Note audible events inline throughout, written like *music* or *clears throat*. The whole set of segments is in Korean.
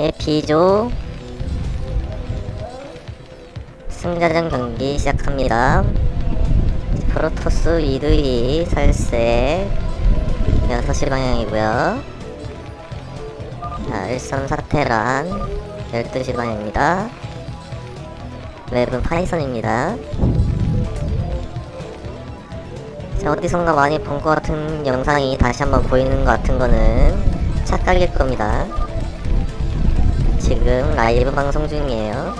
예, B조 승자전 경기 시작합니다. 프로토스 2두2 살색 6시 방향이고요. 자, 1선 사테란 12시 방향입니다. 웹은 파이썬입니다. 자, 어디선가 많이 본 것 같은 영상이 다시 한번 보이는 것 같은 거는 착각일 겁니다. 지금 라이브 방송 중이에요.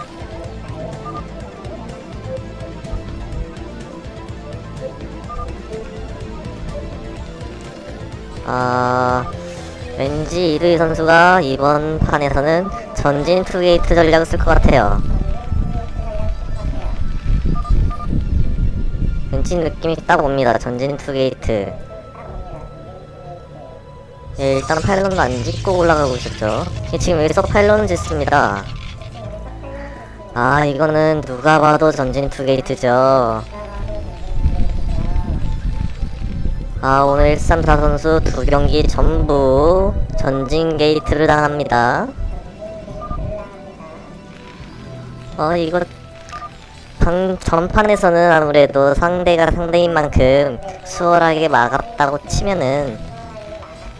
아, 왠지 이두희 선수가 이번 판에서는 전진 투게이트 전략을 쓸 것 같아요. 왠지 느낌이 딱 옵니다. 전진 투게이트. 예, 일단 파일런도 안 짓고 올라가고 있었죠. 예, 지금 여기서 파일런을 짓습니다. 아, 이거는 누가 봐도 전진 투게이트죠. 아, 오늘 134 선수 두 경기 전부 전진 게이트를 당합니다. 어, 이거 방, 전판에서는 아무래도 상대가 상대인 만큼 수월하게 막았다고 치면은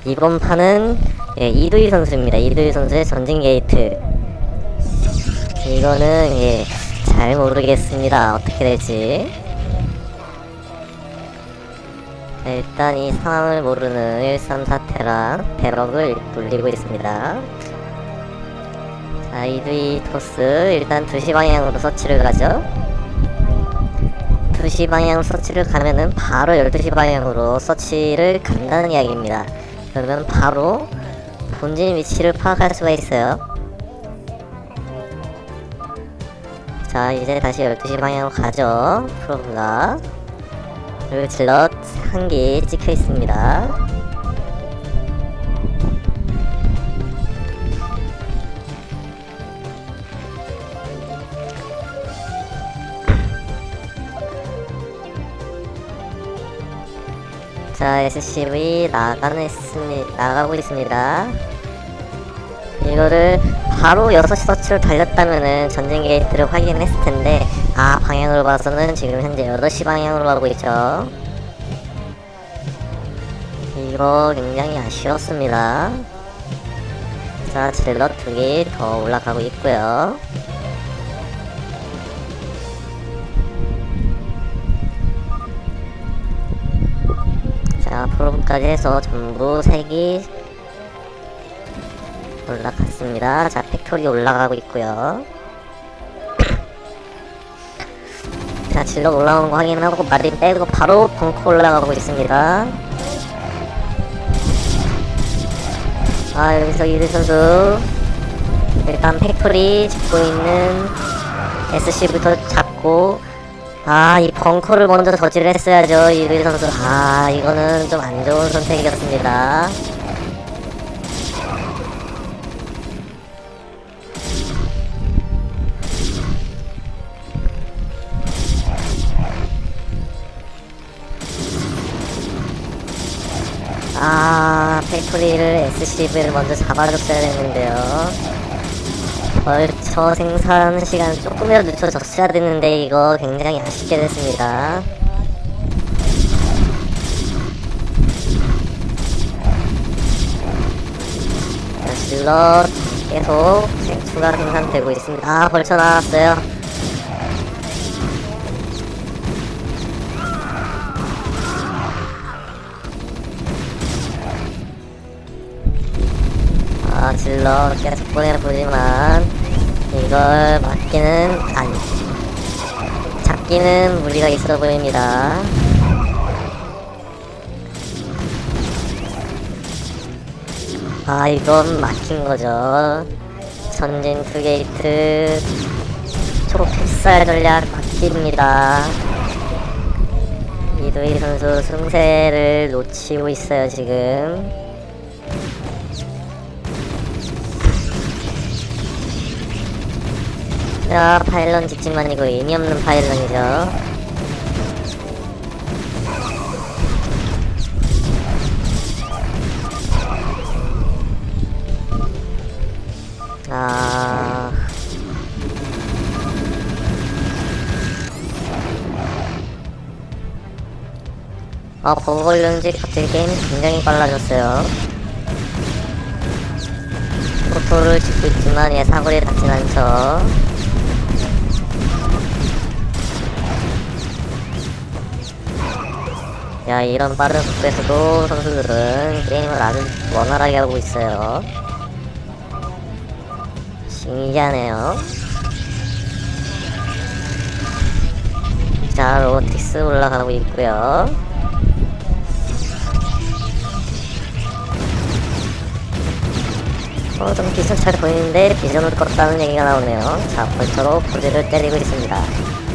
이번 판은 예, 이두희 선수입니다. 이두희 선수의 전진 게이트. 이거는 예, 잘 모르겠습니다. 어떻게 될지. 자, 일단 이 상황을 모르는 134테라 배럭을 돌리고 있습니다. 자, 이두이 토스 일단 2시 방향으로 서치를 가죠. 2시 방향 서치를 가면은 바로 12시 방향으로 서치를 간다는 이야기입니다. 그러면 바로 본진 위치를 파악할 수가 있어요. 자, 이제 다시 12시 방향으로 가죠. 프로브가. 그리고 질럿 한개 찍혀 있습니다. 자, SCV 나가는 있습니, 나가고 있습니다. 이거를 바로 6시 서치로 달렸다면은 전진 게이트를 확인했을 텐데, 아, 방향으로 봐서는 지금 현재 8시 방향으로 가고 있죠. 이거 굉장히 아쉬웠습니다. 자, 질럿 두개 더 올라가고 있고요. 자, 프로브까지 해서 전부 3개 올라갔습니다. 자, 팩토리 올라가고 있고요. *clears throat* 자, 질럿 올라오는 거 확인하고 마린 빼고 바로 벙커 올라가고 있습니다. 아, 여기서 이들 선수 일단 팩토리 짓고 있는 SC부터 잡고 아, 이 벙커를 먼저 저지를 했어야죠, 이들 선수. 아, 이거는 좀 안 좋은 선택이었습니다. 아, 팩토리를 SCV를 먼저 잡아줬어야 됐는데요. 벌처 생산 시간 조금이라도 늦춰졌어야 됐는데 이거 굉장히 아쉽게 됐습니다. 자, 실럿 계속 추가 생산되고 있습니다. 아, 벌처 나왔어요. 아 질러 계속 보내보지만 이걸 맞기는 아니 잡기는 무리가 있어 보입니다. 아 이건 막힌 거죠. 전진 투게이트 초픽살 전략 막힙니다. 이도희 선수 승세를 놓치고 있어요 지금 야 파일런 직진만이고 의미 없는 파일런이죠 아... 아, 버그 걸렸는지 갑자기 게임이 굉장히 빨라졌어요. 포토를 짓고 있지만 얘 사거리에 닿진 않죠. 야, 이런 빠른 속도에서도 선수들은 게임을 아주 원활하게 하고 있어요. 신기하네요. 자, 로보틱스 올라가고 있고요. 어, 좀 비슷잘 보이는데 비전을 껐다는 얘기가 나오네요. 자, 벌처로 포즈를 때리고 있습니다.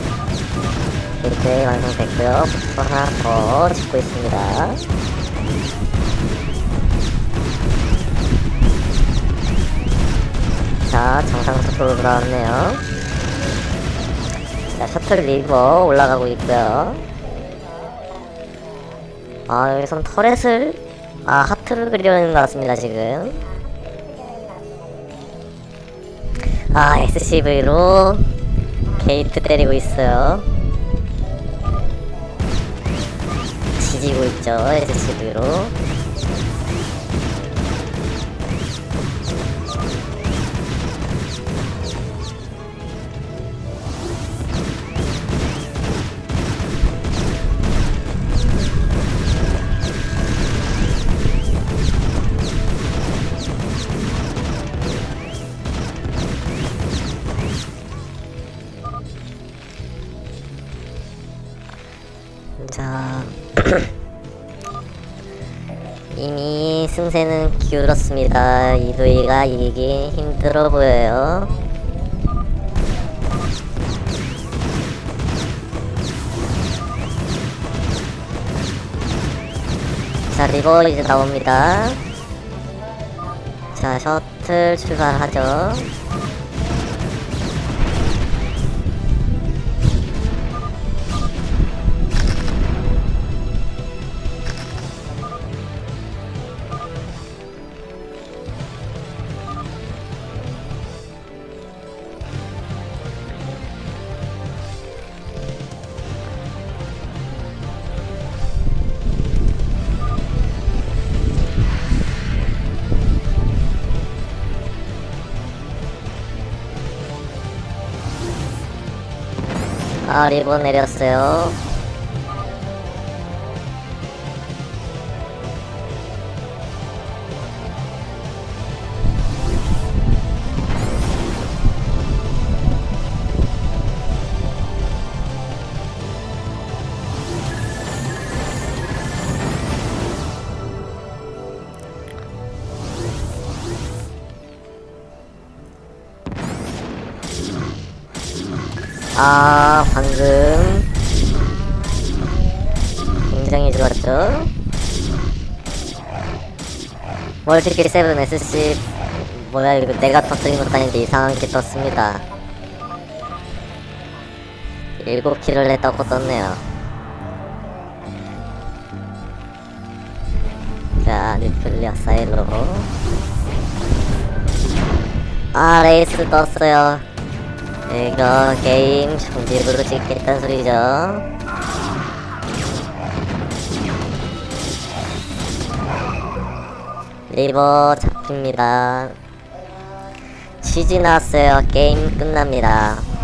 이렇게 완성됐고요. 또 하나 더 짓고 있습니다. 자, 정상 속도로 돌아왔네요. 자, 셔틀 리버 올라가고 있고요. 아, 여기선 터렛을, 아, 하트를 그리려는 것 같습니다, 지금. 아, SCV로 게이트 때리고 있어요. 지지고 있죠, SCV로. 자, *clears throat* 이미 승세는 기울었습니다. 이도희가 이기기 힘들어 보여요. 자, 리버 이제 나옵니다. 자, 셔틀 출발하죠. 아, 리버 내렸어요. 아, 방금 굉장히 좋았죠. 멀티킬 7 SC 뭐야 이거 내가 터뜨린 것도 아닌데 이상한 게 떴습니다. 7킬을 했다고 떴네요. 자, 뉴클리어 사일로 아, 레이스 떴어요. 이거 게임 정지으로 찍겠다는 소리죠. 리버 잡힙니다. 치즈 나왔어요. 게임 끝납니다.